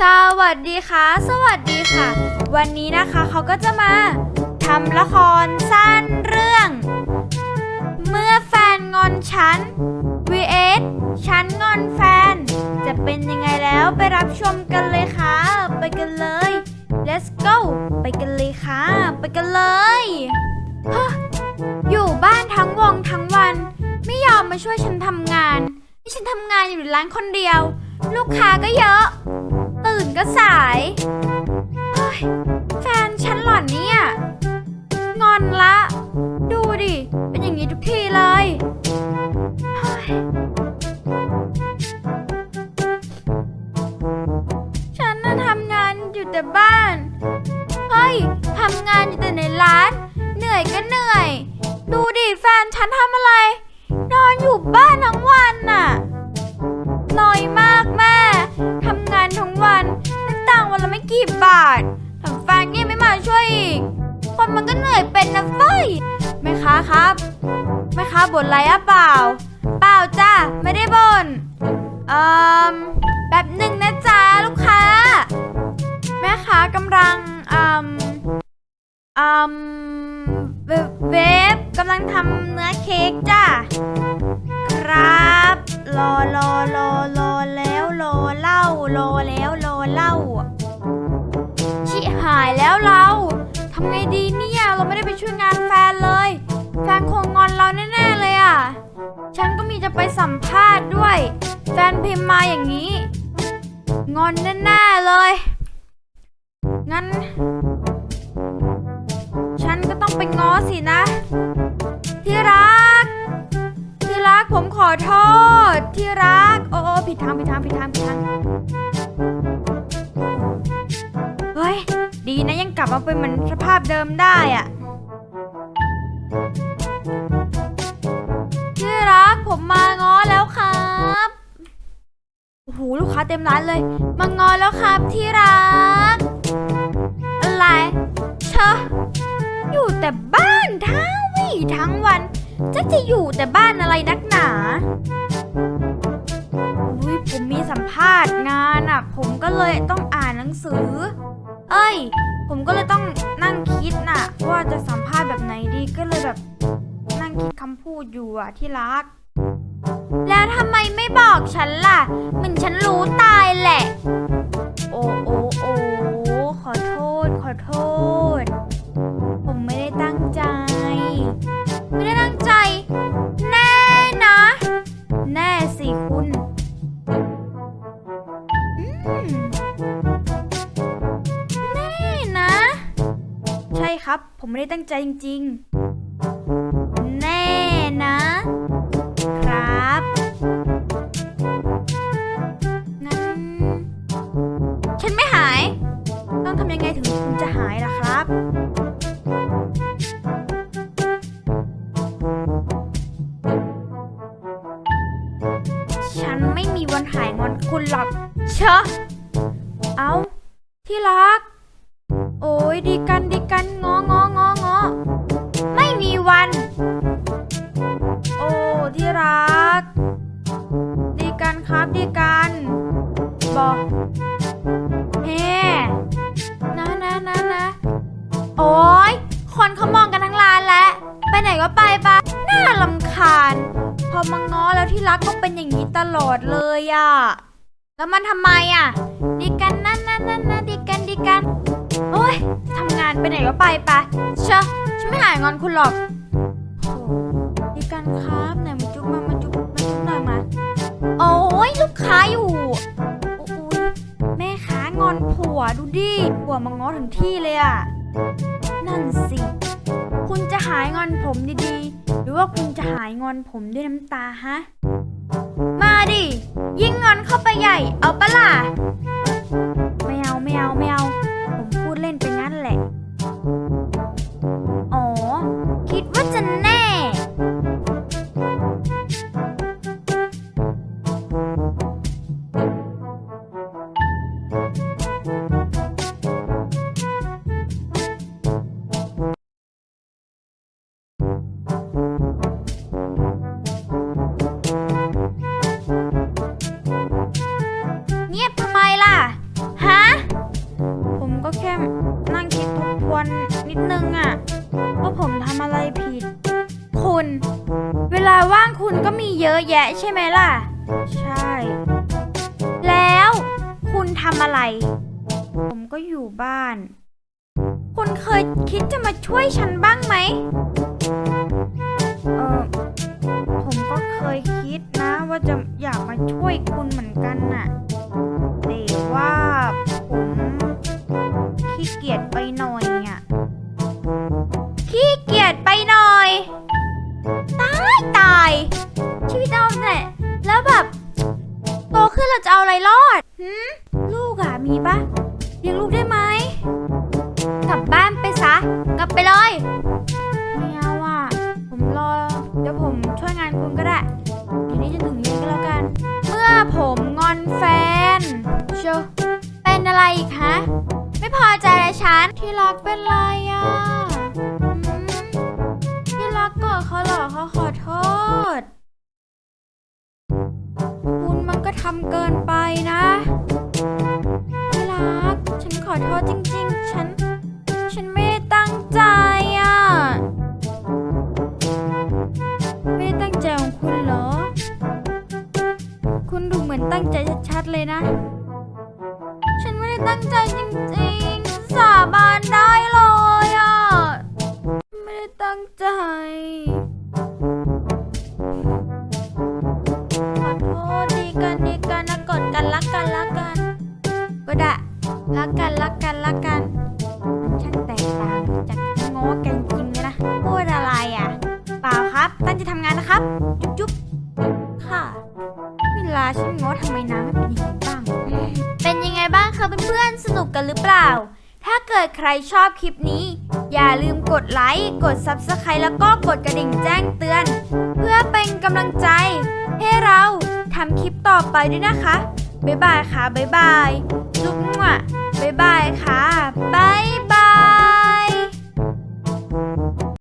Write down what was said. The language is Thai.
สวัสดีค่ะ สวัสดีค่ะ วันนี้นะคะเขาก็จะมาทำละครสั้นเรื่อง เมื่อแฟนงอนฉัน vs ฉันงอนแฟน จะเป็นยังไงแล้วไปรับชมกันเลยค่ะ ไปกันเลย let's go ไปกันเลยค่ะ ไปกันเลยฮะอยู่บ้านทั้งวงทั้งวัน ไม่ยอมมาช่วยฉันทำงานนี่ฉันทำงานอยู่ร้านคนเดียว ลูกค้าก็เยอะ ก็สายเฮ้ยแฟนฉันหล่อนเนี่ย งอนละ ดูดิ เป็นอย่างนี้ทุกทีเลยเฮ้ยฉันน่ะทำงานอยู่แต่บ้าน เฮ้ยทำงานอยู่แต่ในร้าน เหนื่อยก็เหนื่อย ดูดิ แฟนฉันทำอะไร นอนอยู่บ้านทั้งวัน 20 บาทแถมแฟนก็ยังไม่มาช่วยอีก คนมันก็เหนื่อยเป็นนะเฟ้ยแม่ค้าครับ แม่ค้าบ่นอะไรอะเปล่า เปล่าจ้าไม่ได้บ่นเอ่มแบบหนึ่งนะจ๊ะลูกค้า แม่ค้ากำลังอืมอืมเวฟกำลังทำเนื้อเค้กจ้าครับรอรอรอรอแล้วรอเล่ารอแล้วรอเล่าายแล้วเราทำไงดีเนี่ย เราไม่ได้ไปช่วยงานแฟนเลย แฟนคงงอนเราแน่ๆเลยอะ ฉันก็มีจะไปสัมภาษณ์ด้วย แฟนพิมพ์มาอย่างนี้ งอนแน่ๆเลย งั้น ฉันก็ต้องไปง้อสินะ ที่รัก ที่รักผมขอโทษ ที่รัก โอ้โอ้ผิดทางผิดทางผิดทางผิดทาง นะยังกลับมาเป็นเหมือนสภาพเดิมได้อะที่รักผมมาง้อแล้วครับโอ้โหลูกค้าเต็มร้านเลย มาง้อแล้วครับที่รัก อะไรเชอะอยู่แต่บ้านทั้งวี่ทั้งวันจะจะอยู่แต่บ้านอะไรนักหนาอุ้ยผมมีสัมภาษณ์งานอะ ผมก็เลยต้องอ่านหนังสือ เอ้ย ผมก็เลยต้องนั่งคิดน่ะ ว่าจะสัมภาษณ์แบบไหนดีก็เลยแบบ นั่งคิดคำพูดอยู่อะที่รัก แล้วทำไมไม่บอกฉันล่ะเหมือนฉันรู้ตายแหละ โอ้โอ้โอ้ขอโทษ ขอโทษ ผมไม่ได้ตั้งใจ ไม่ได้ตั้งใจ แน่นะ แน่สิคุณ อืม ครับ ผมไม่ได้ตั้งใจจริงๆ แน่นะ ครับ งั้น ฉันไม่หาย ต้องทำยังไงถึงคุณจะหายล่ะครับ ฉันไม่มีวันหายงอนคุณหรอกเชอะเอาที่รัก โอ้ยดีกันดี กันงองององอไม่มีวัน โอ้ที่รัก ดีกันครับดีกันบอกเฮ้นะนะนะนะโอ้ยคนเขามองกันทั้งร้านแล้วไปไหนก็ไปปะน่าลำคาญ พอมาง้อแล้วที่รักก็เป็นอย่างนี้ตลอดเลยอะแล้วมันทำไมอะดีกันนั่นนั่นนั่นนะดีกันดีกัน โอ้ยทำงานไปไหนก็ไปไปเชอะฉันไม่หายงอนคุณหรอกโอ้ดีกันครับไหนมาจุ๊บมามาจุ๊บมาจุ๊บหน่อยมา โอ้ยลูกค้าอยู่โอ้ยแม่ค้างอนผัวดูดิผัวมาง้อถึงที่เลยอะนั่นสิ คุณจะหายงอนผมดีๆ หรือว่าคุณจะหายงอนผมด้วยน้ำตาฮะ มาดิ ยิ่งงอนเข้าไปใหญ่ เอาปะล่ะไม่เอาไม่เอาไม่เอา ควนนิดนึงอะว่าผมทำอะไรผิด คุณ เวลาว่างคุณก็มีเยอะแยะใช่ไหมล่ะ ใช่ แล้วคุณทำอะไร ผมก็อยู่บ้าน คุณเคยคิดจะมาช่วยฉันบ้างไหมเออผมก็เคยคิดนะว่าจะอยากมาช่วยคุณเหมือนกันน่ะ ลูกอะมีปะเลี้ยงลูกได้ไหมกลับบ้านไปซะ กลับไปเลย ไม่เอาอะ ผมรอ เดี๋ยวผมช่วยงานคุณก็ได้เดี๋ยวนี้จะถึงเย็นก็แล้วกัน เมื่อผมงอนแฟนเชียวเป็นอะไรอีกฮะ ไม่พอใจอะไรฉัน ที่รักเป็นไรอะอืมที่รักโกอดเขาเหรอเขาขอโทษ คุณมันก็ทำเกินไปนะ คุณดูเหมือนตั้งใจชัดๆเลยนะ ฉันไม่ได้ตั้งใจจริงๆ สาบานได้เลยอะ ไม่ได้ตั้งใจขอโทษดีกันดีกันนะกดกันรักกันรักกัน ก็ได้รักกันรักกันรักกัน ช่างแตกต่างจากง้อกันจริงเลยนะพูดอะไรอะ เปล่าครับ ตั้งใจทำงานนะครับ จุ๊บจุ๊บาช่ไหมว่ทำไมน้ำไม่เป็นอย่างนี้บ้าง เป็นยังไงบ้างคะเพื่อนๆ สนุกกันหรือเปล่า ถ้าเกิดใครชอบคลิปนี้ อย่าลืมกดไลค์ กด Subscribe แล้วก็กดกระดิ่งแจ้งเตือน เพื่อเป็นกำลังใจ ให้เราทำคลิปต่อไปด้วยนะคะ บ๊ายบายค่ะ บ๊ายบายจุ๊บมั่วบ๊ายบายค่ะบาย